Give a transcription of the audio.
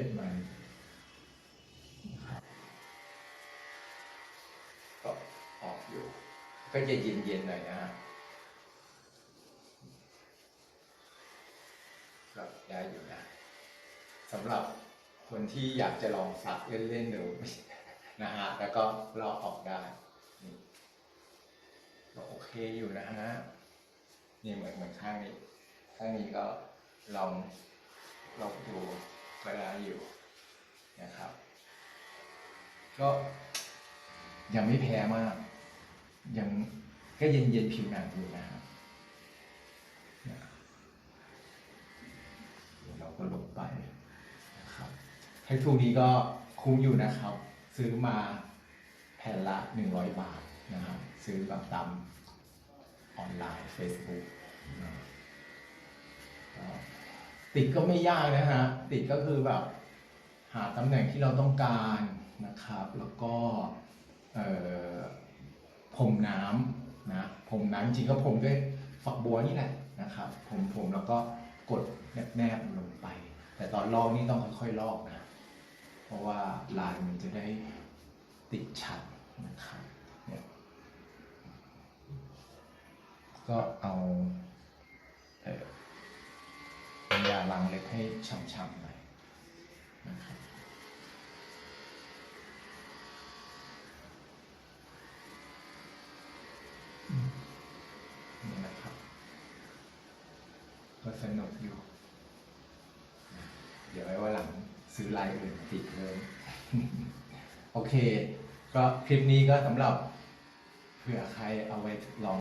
ดมันนะครับก็ออกอยู่ ก็จะเย็นๆหน่อยนะฮะก็ได้อยู่นะสำหรับคนที่อยากจะลองสักเล่นๆดูนะฮะ แล้วก็ลอกออกได้นี่ก็โอเคอยู่นะฮะ นี่เหมือนเหมือนข้างนี้ ข้างนี้ก็ลองลองดู ก็ได้อยู่นะครับ ก็ยังไม่แพ้มาก ยังก็เย็นเย็นผิวหนังอยู่นะครับเราก็ลงไปนะครับแท็กทูนี้ก็คุ้มอยู่นะครับ ซื้อมาแผ่นละ 100 บาทนะครับ ซื้อแบบตามออนไลน์ Facebook นะก็ ติดก็ไม่ยากนะฮะ ติดก็คือแบบ หาตำแหน่งที่เราต้องการนะครับ แล้วก็เอ่อพรมน้ำนะพรมน้ำจริงๆก็พรมด้วยฝักบัวนี่แหละนะครับพรมพรมแล้วก็กดแนบๆลงไป แต่ตอนลอกนี่ต้องค่อยๆลอกนะ เพราะว่าลายมันจะได้ติดชัดนะครับเนี่ยก็เอา น้ำยาล้างเล็บให้ช่ำๆหน่อยนะครับนี่นะครับ ก็สนุกอยู่ เดี๋ยวไว้ว่าหลังซื้อลายอื่นติดเลย โอเค ก็คลิปนี้ก็สำหรับเผื่อใครเอาไว้ลอง